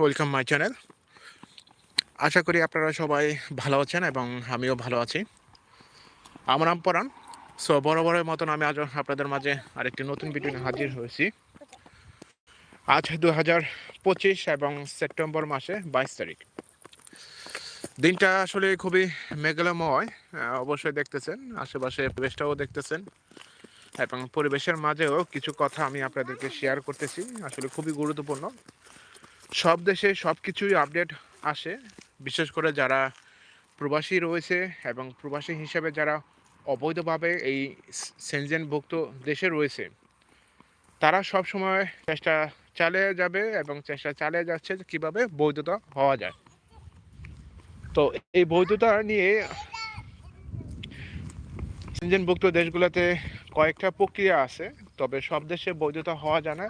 Welcome my channel আশা করি আপনারা সবাই ভালো আছেন এবং আমিও ভালো আছি। আমার নাম পরাণ। সো বরাবরের মতন আমি আজ আপনাদের মাঝে আরেকটি নতুন ভিডিও হাজির হয়েছি। আজ দু হাজার পঁচিশ এবং সেপ্টেম্বর মাসে বাইশ তারিখ। দিনটা আসলে খুবই মেঘলাময় অবশ্যই দেখতেছেন, আশেপাশে পরিবেশটাও দেখতেছেন। এবং পরিবেশের মাঝেও কিছু কথা আমি আপনাদেরকে শেয়ার করতেছি, আসলে খুবই গুরুত্বপূর্ণ। সব দেশে সব কিছুই আপডেট আসে। বিশেষ করে যারা প্রবাসী রয়েছে এবং প্রবাসী হিসেবে যারা অবৈধভাবে এই সেনজেনভুক্ত দেশে রয়েছে, তারা সব সময় চেষ্টা চালিয়ে যাবে এবং চেষ্টা চালিয়ে যাচ্ছে যে কীভাবে বৈধতা হওয়া যায়। তো এই বৈধতা নিয়ে সেনজেনভুক্ত দেশগুলোতে কয়েকটা প্রক্রিয়া আছে, তবে সব দেশে বৈধতা হওয়া যায় না।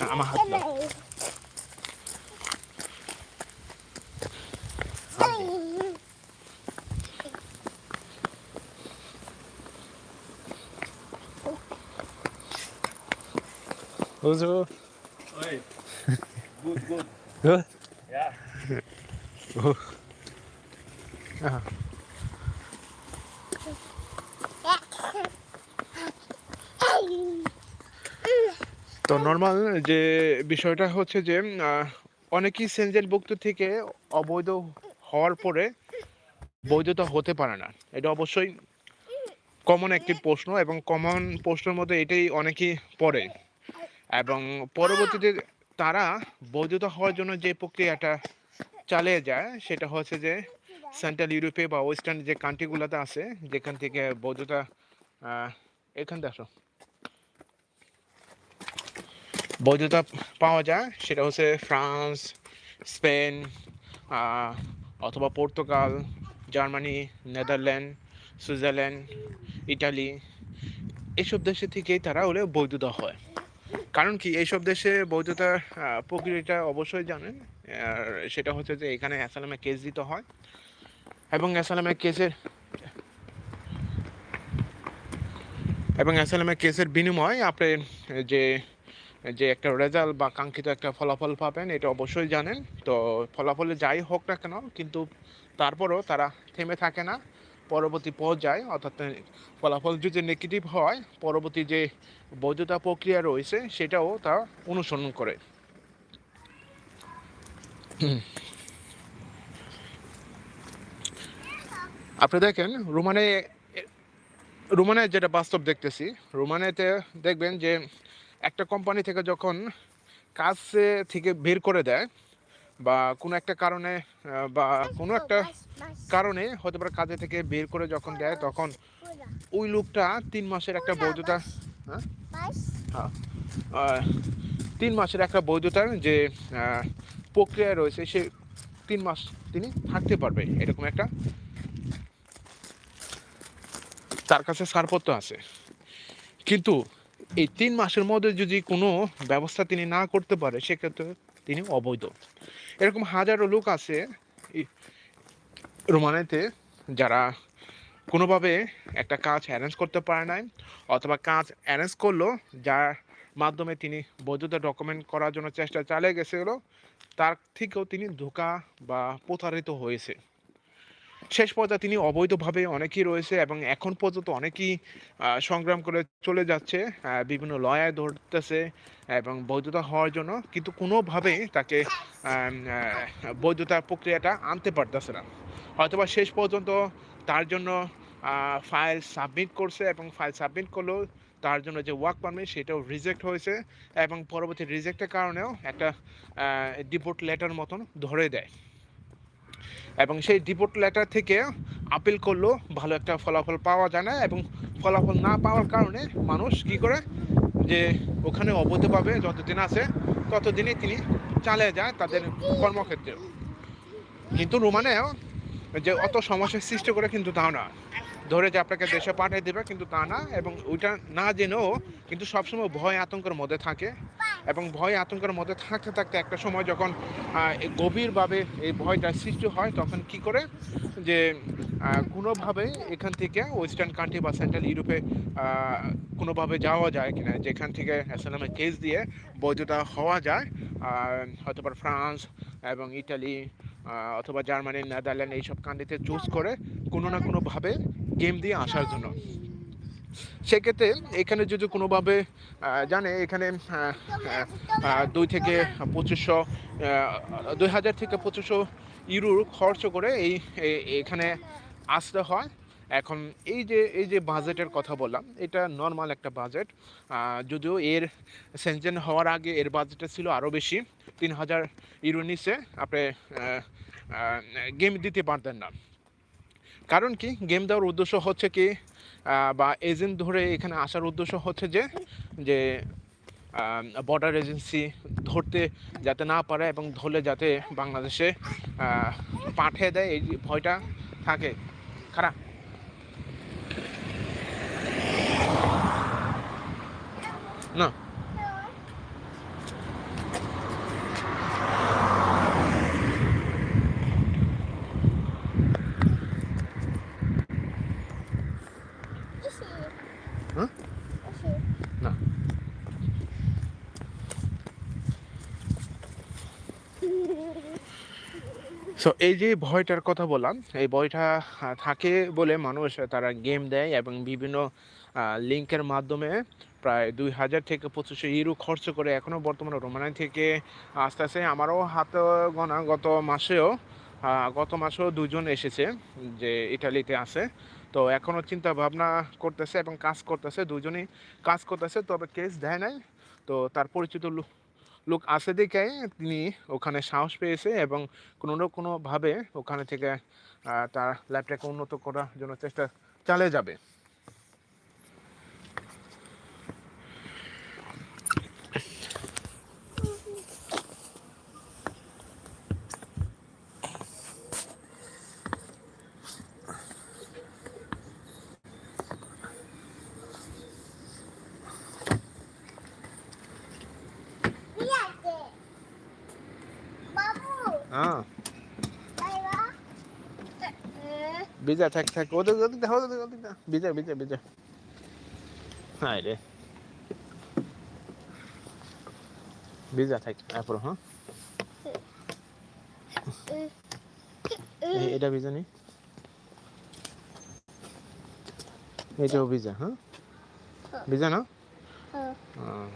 kan amah hati Oi. Good, good. Good? Yeah. Oh. Ah. তো নর্মাল যে বিষয়টা হচ্ছে যে আহ, সেঞ্জেল সেনজেনভুক্ত থেকে অবৈধ হওয়ার পরে বৈধতা হতে পারে না। এটা অবশ্যই কমন একটি প্রশ্ন এবং কমন প্রশ্নের মধ্যে এটাই অনেকেই পড়ে। এবং পরবর্তীতে তারা বৈধতা হওয়ার জন্য যে প্রক্রিয়াটা চালিয়ে যায় সেটা হচ্ছে যে সেন্ট্রাল ইউরোপে বা ওয়েস্টার্ন যে কান্ট্রিগুলোতে আছে যেখান থেকে বৈধতা এখান থেকে আসো। বৈধতা পাওয়া যায়, সেটা হচ্ছে ফ্রান্স, স্পেন অথবা Portugal, Germany, Netherland, Switzerland, Italy. এসব দেশে থেকেই তারা হলে বৈধতা হয়। কারণ কি এইসব দেশে বৈধতার প্রক্রিয়াটা অবশ্যই জানেন। সেটা হচ্ছে যে এখানে অ্যাসালামে কেস দিতে হয়। এবং অ্যাসালামে কেসের এবং অ্যাসালামে কেসের বিনিময়ে আপনি যে যে একটা রেজাল্ট বা কাঙ্ক্ষিত একটা ফলাফল পাবেন, এটা অবশ্যই জানেন। তো ফলাফলে যাই হোক না কেন, কিন্তু তারপরও তারা থেমে থাকে না। পরবর্তী পর্যায়ে অর্থাৎ ফলাফল যদি নেগেটিভ হয়, পরবর্তী যে বৈধতা প্রক্রিয়া রয়েছে, সেটাও তারা অনুসরণ করে। আপনি দেখেন, রোমানে রোমানে যেটা বাস্তব দেখতেছি, রোমানেতে দেখবেন যে একটা কোম্পানি থেকে যখন কাজ থেকে বের করে দেয় বা কোনো একটা কারণে বা কোনো একটা কারণে হতে পারে কাজে থেকে বের করে যখন দেয় তখন ওই লোকটা তিন মাসের একটা বৈধতা হ্যাঁ? আহ, তিন মাসের একটা বৈধতার যে প্রক্রিয়া রয়েছে সে তিন মাস তিনি থাকতে পারবে এরকম একটা তার কাছে ছাড়পত্র আছে। কিন্তু এই তিন মাসের মধ্যে যদি কোনো ব্যবস্থা তিনি না করতে পারে, সেক্ষেত্রে তিনি অবৈধ। এরকম হাজারো লোক আছে রোমানেতে যারা কোনোভাবে একটা কাজ অ্যারেঞ্জ করতে পারে নাই, অথবা কাজ অ্যারেঞ্জ করল, যার মাধ্যমে তিনি বৈধতা ডকুমেন্ট করার জন্য চেষ্টা চালিয়ে গেছিল তার থেকেও তিনি ধোকা বা প্রতারিত হয়েছে। শেষ পর্যায়ে তিনি অবৈধভাবে অনেকেই রয়েছে এবং এখন পর্যন্ত অনেকেই সংগ্রাম করে চলে যাচ্ছে বিভিন্ন লয়ায় ধরতেছে এবং বৈধতা হওয়ার জন্য, কিন্তু কোনোভাবেই তাকে বৈধতার প্রক্রিয়াটা আনতে পারতেছে না। হয়তোবা শেষ পর্যন্ত তার জন্য ফাইল সাবমিট করছে এবং ফাইল সাবমিট করলেও তার জন্য যে ওয়ার্ক পারমিট সেটাও রিজেক্ট হয়েছে এবং পরবর্তী রিজেক্টের কারণেও একটা ডিপোর্ট লেটার মতন ধরে দেয়। এবং সেই ডিপোর্ট লেটার থেকে আপিল করলেও ভালো একটা ফলাফল পাওয়া যায় না এবং ফলাফল না পাওয়ার কারণে মানুষ কি করে? যে ওখানে অবৈধভাবে যতদিন আছে, ততদিনই তিনি চালিয়ে যায় তাদের কর্মক্ষেত্রে। কিন্তু রোমানেও যে অত সমস্যার সৃষ্টি করে কিন্তু তাও না ধরে যে আপনাকে দেশে পাঠিয়ে দেবে, কিন্তু তা না, এবং ওইটা না জেনেও কিন্তু সবসময় ভয় আতঙ্কের মধ্যে থাকে। এবং ভয় আতঙ্কের মধ্যে থাকতে থাকতে একটা সময় যখন গভীরভাবে এই ভয়টা সৃষ্টি হয়, তখন কি করে? যে কোনোভাবে এখান থেকে ওয়েস্টার্ন কান্ট্রি বা সেন্ট্রাল ইউরোপে কোনোভাবে যাওয়া যায় কিনা, যেখান থেকে অ্যাসালামের কেস দিয়ে বৈধতা হওয়া যায় হয়তো ফ্রান্স এবং ইটালি অথবা জার্মানি, নেদারল্যান্ড এইসব কান্ট্রিতে চুজ করে কোনো না কোনোভাবে গেম দিয়ে আসার জন্য। সেক্ষেত্রে এখানে যদি কোনোভাবে জানে এখানে দুই থেকে পঁচিশশো দুই হাজার থেকে পঁচিশশো ইউরো খরচ করে এই এখানে আসতে হয়। এখন এই যে এই যে বাজেটের কথা বললাম, এটা নর্মাল একটা বাজেট। যদিও এর সেনজেন হওয়ার আগে এর বাজেটটা ছিল আরও বেশি, তিন হাজার ইউরো নিচে, আপনি গেম দিতে পারতেন না। কারণ কি? গেম দেওয়ার উদ্দেশ্য হচ্ছে কি বা এজেন্ট ধরে এখানে আসার উদ্দেশ্য হচ্ছে যে যে বর্ডার এজেন্সি ধরতে যাতে না পারে এবং ধরলে যাতে বাংলাদেশে পাঠিয়ে দেয়, এই ভয়টা থাকে। খারাপ। না। সো এই যে ভয়টার কথা বললাম, এই ভয়টা থাকে বলে মানুষ তারা গেম দেয় এবং বিভিন্ন লিঙ্কের মাধ্যমে প্রায় দুই হাজার থেকে পঁচিশশো ইউরো খরচ করে এখনও বর্তমানে রোমানাই থেকে আস্তে আস্তে আমারও হাত গোনা গত মাসেও গত মাসেও দুজন এসেছে যে ইটালিতে আছে। তো এখনও চিন্তা ভাবনা করতেছে এবং কাজ করতেছে, দুজনেই কাজ করতেছে, তবে কেস দেয় নাই। তো তার পরিচিত লোক আসে দেখে, তিনি ওখানে সাহস পেয়েছে এবং কোনো না কোনোভাবে ওখানে থেকে তার লাইফটাকে উন্নত করার জন্য চেষ্টা চালিয়ে যাবে। বিজা থাক থাক ওদের ওদের দেখো ওদের বিজা বিজা বিজা হায় রে। বিজা থাক তারপর হ্যাঁ? এটা ভিজা নি? এটাও ভিজা হ্যাঁ? ভিজা না? হ্যাঁ।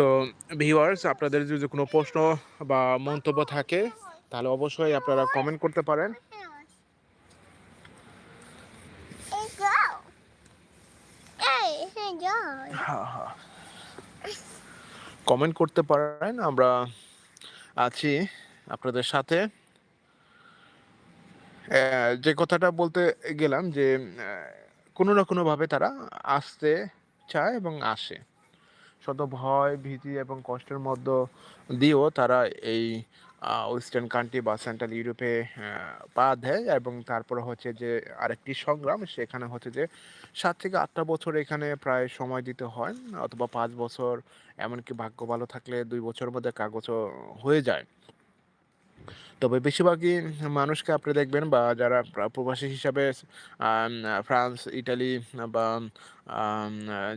সো ভিউয়ার্স আপনাদের যদি কোনো প্রশ্ন বা মন্তব্য থাকে, তাহলে অবশ্যই আপনারা কমেন্ট করতে পারেন. কমেন্ট করতে পারেন, আমরা আছি আপনাদের সাথে যে কথাটা বলতে গেলাম যে কোনো না কোনোভাবে তারা আসতে চায় এবং আসে শত ভয়, ভীতি এবং কষ্টের মধ্য দিয়েও তারা এই ওয়েস্টার্ন কান্ট্রি বা সেন্ট্রাল ইউরোপে পা দেয় এবং তারপরে হচ্ছে যে আরেকটি সংগ্রাম সেখানে হচ্ছে যে সাত থেকে আটটা বছর এখানে প্রায় সময় দিতে হয়, অথবা পাঁচ বছর, এমনকি ভাগ্য ভালো থাকলে দুই বছরের মধ্যে কাগজও হয়ে যায়। তবে বেশিরভাগই মানুষকে আপনি দেখবেন বা যারা প্রবাসী হিসাবে ফ্রান্স, ইটালি বা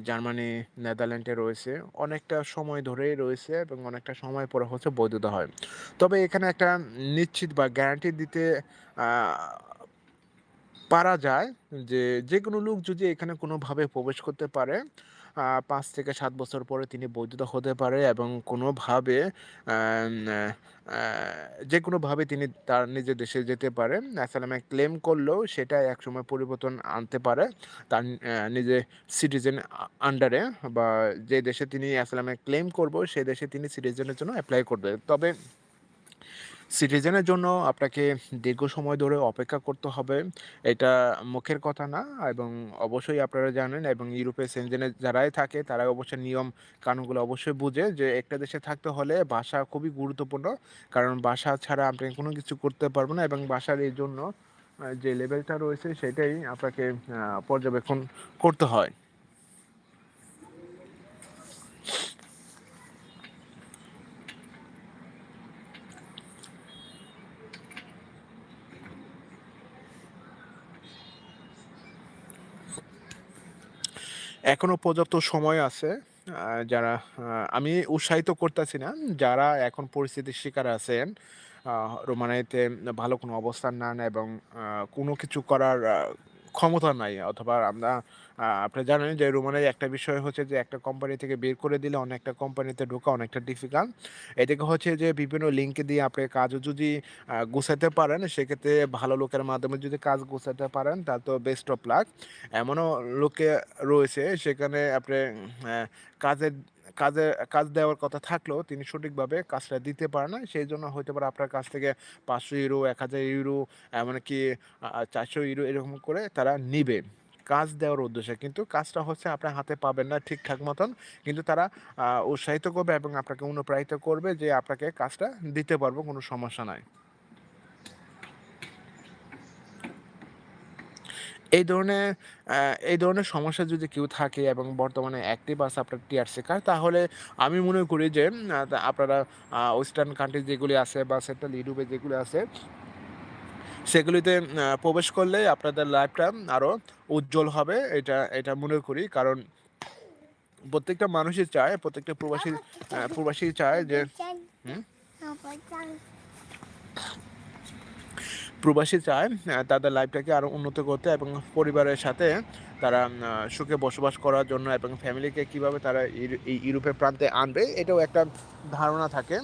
জার্মানি, নেদারল্যান্ডে রয়েছে, অনেকটা সময় ধরেই রয়েছে এবং অনেকটা সময় পরে হচ্ছে বৈধতা হয়। তবে এখানে একটা নিশ্চিত বা গ্যারান্টি দিতে পারা যায় যে যে কোনো লোক যদি এখানে কোনোভাবে প্রবেশ করতে পারে পাঁচ থেকে সাত বছর পরে তিনি বৈধতা হতে পারে এবং কোনোভাবে যে কোনোভাবে তিনি তার নিজের দেশে যেতে পারে। অ্যাসালামে ক্লেম করলেও সেটা একসময় পরিবর্তন আনতে পারে তার আহ, নিজে সিটিজেন আন্ডারে বা যে দেশে তিনি অ্যাসালামে ক্লেম করব সেই দেশে তিনি সিটিজেনের জন্য অ্যাপ্লাই করবে। তবে সিটিজেনের জন্য আপনাকে দীর্ঘ সময় ধরে অপেক্ষা করতে হবে। এটা মুখের কথা না এবং অবশ্যই আপনারা জানেন এবং ইউরোপে সেনজেনে যারাই থাকে তারা অবশ্যই নিয়ম কানুনগুলো অবশ্যই বুঝে যে একটা দেশে থাকতে হলে ভাষা খুবই গুরুত্বপূর্ণ। কারণ ভাষা ছাড়া আপনি কোনো কিছু করতে পারবেন না এবং ভাষার এই জন্য যে লেভেলটা রয়েছে সেটাই আপনাকে পর্যবেক্ষণ করতে হয়। এখনও পর্যাপ্ত সময় আছে। যারা আমি উৎসাহিত করতেছি না। যারা এখন পরিস্থিতির শিকার আছেন রোমানিয়াতে ভালো কোনো অবস্থান না এবং কোনো কিছু করার ক্ষমতা নাই, অথবা আমরা আপনি জানেন যে রোমানের একটা বিষয় হচ্ছে যে একটা কোম্পানি থেকে বের করে দিলে অনেকটা কোম্পানিতে ঢোকা অনেকটা ডিফিকাল্ট এদিকে হচ্ছে যে বিভিন্ন লিঙ্কে দিয়ে আপনি কাজও যদি গুছাতে পারেন, সেক্ষেত্রে ভালো লোকের মাধ্যমে যদি কাজ গুছাতে পারেন তা তো বেস্ট অফ লাক এমনও লোকে রয়েছে, সেখানে আপনি কাজের কাজে, কাজ দেওয়ার কথা থাকলেও তিনি সঠিকভাবে কাজটা দিতে পারে না সেই জন্য হয়তো পারে আপনার কাছ থেকে পাঁচশো ইউরো, এক হাজার ইউরো, এমনকি চারশো ইউরো এরকম করে তারা নিবে। কাজ দেওয়ার উদ্দেশ্যে। কিন্তু কাজটা হচ্ছে আপনার হাতে পাবেন না ঠিকঠাক মতন। কিন্তু তারা উৎসাহিত করবে এবং আপনাকে অনুপ্রাণিত করবে যে আপনাকে কাজটা দিতে পারব, কোনো সমস্যা নাই। এই ধরনের এই ধরনের সমস্যা যদি কেউ থাকে এবং বর্তমানে অ্যাক্টিভ আছে আপনার টিআরসি কার্ড তাহলে আমি মনে করি যে আপনারা ওয়েস্টার্ন কান্ট্রি যেগুলি আছে বা সেন্ট্রাল ইউরোপে যেগুলি আছে সেগুলিতে প্রবেশ করলে আপনাদের লাইফটা আরও উজ্জ্বল হবে এটা এটা মনে করি। কারণ প্রত্যেকটা মানুষই চায় প্রত্যেকটা প্রবাসী প্রবাসী চায় যে হুম? প্রবাসী চায় তাদের লাইফটাকে আরও উন্নত করতে এবং পরিবারের সাথে তারা সুখে বসবাস করার জন্য এবং ফ্যামিলিকে কীভাবে তারা এই ইউরোপের প্রান্তে আনবে, এটাও একটা ধারণা থাকে।